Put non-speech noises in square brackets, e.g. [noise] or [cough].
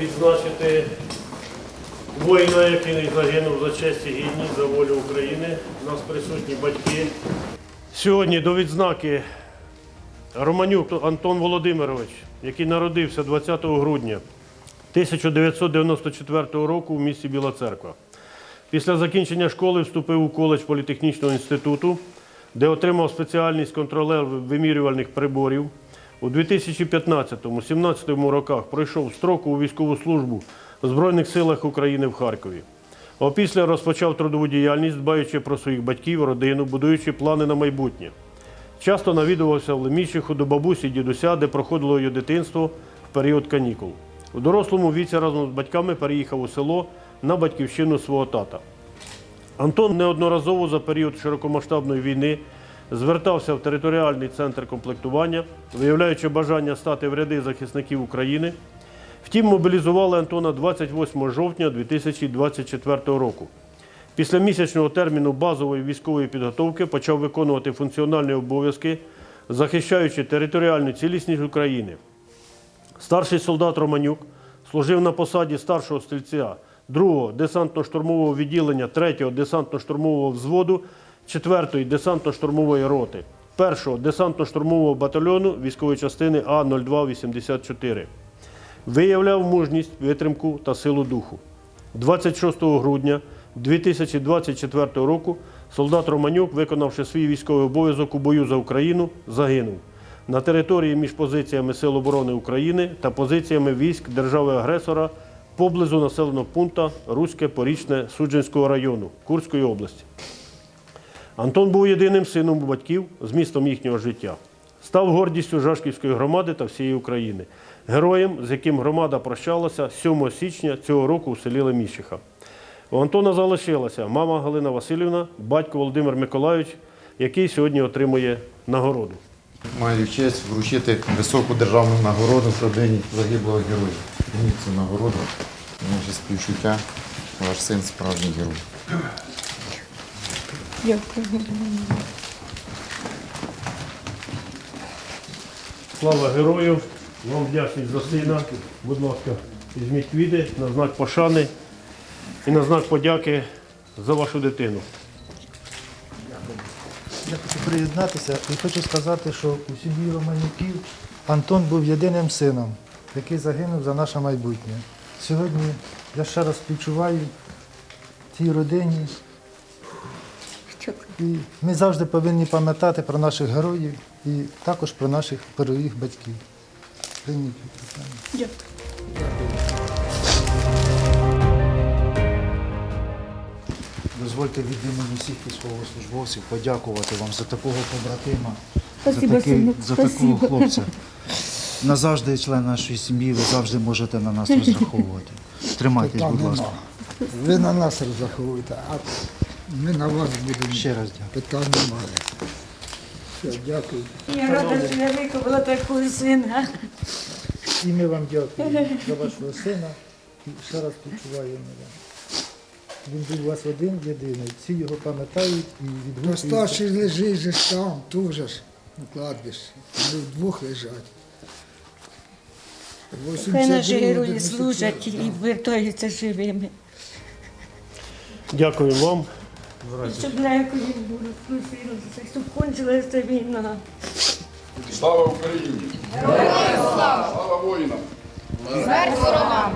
відзначити воїна, який загинув за честь і гідність, за волю України. У нас присутні батьки. Сьогодні до відзнаки Романюк Антон Володимирович, який народився 20 грудня 1994 року в місті Біла Церква. Після закінчення школи вступив у коледж політехнічного інституту, де отримав спеціальність контролер вимірювальних приборів. У 2015-17 роках пройшов строкову військову службу в Збройних силах України в Харкові. Опісля розпочав трудову діяльність, дбаючи про своїх батьків, родину, будуючи плани на майбутнє. Часто навідувався в Лемічиху до бабусі дідуся, де проходило її дитинство в період канікул. У дорослому віці разом з батьками переїхав у село на батьківщину свого тата. Антон неодноразово за період широкомасштабної війни звертався в територіальний центр комплектування, виявляючи бажання стати в ряди захисників України. Втім, мобілізували Антона 28 жовтня 2024 року. Після місячного терміну базової військової підготовки почав виконувати функціональні обов'язки, захищаючи територіальну цілісність України. Старший солдат Романюк служив на посаді старшого стрільця 2-го десантно-штурмового відділення 3-го десантно-штурмового взводу 4-ї десантно-штурмової роти 1-го десантно-штурмового батальйону військової частини А-0284. Виявляв мужність, витримку та силу духу. 26 грудня 2024 року солдат Романюк, виконавши свій військовий обов'язок у бою за Україну, загинув на території між позиціями Сил оборони України та позиціями військ держави-агресора поблизу населеного пункту Руське Порічне Судженського району Курської області. Антон був єдиним сином батьків з містом їхнього життя. Став гордістю Жашківської громади та всієї України, героєм, з яким громада прощалася 7 січня цього року у селі Леміщиха. У Антона залишилася мама Галина Васильівна, батько Володимир Миколайович, який сьогодні отримує нагороду. Маю честь вручити високу державну нагороду в родині загиблого героя. Прийміть цю нагороду. Наше співчуття. Ваш син справжній герой. Дякую. Слава герою! Вам вдячність за сина. Будь ласка, візьміть квіти на знак пошани і на знак подяки за вашу дитину. Я хочу приєднатися і хочу сказати, що у сім'ї Романюків Антон був єдиним сином, який загинув за наше майбутнє. Сьогодні я ще раз співчуваю цій родині. І ми завжди повинні пам'ятати про наших героїв і також про наших первих батьків. Прийміть питання. Дякую. Дозвольте від імені всіх військовослужбовців подякувати вам за такого побратима, Спасибо, за, такий, за такого хлопця. Назавжди член нашої сім'ї, ви завжди можете на нас розраховувати. [laughs] Тримайтесь, будь ласка. Ви на нас розраховуєте, ми на вас будемо. Ще раз дякую. Питань немає. Все, дякую. Я рада, що я виховала такого сина. І ми вам дякуємо за вашого сина. І ще раз співчуваємо вам. Він був у вас один єдиний. Всі його пам'ятають і Ну, відгукуються. старший лежить же ж там, тут же ж, на кладбищі. Вони вдвох лежать. Хай наші герої служать і вертаються живими. Дякую вам. Щоб ніякої служилося, щоб кончилася війна. Слава Україні! Героям слава! Слава воїнам! Смерть ворогам!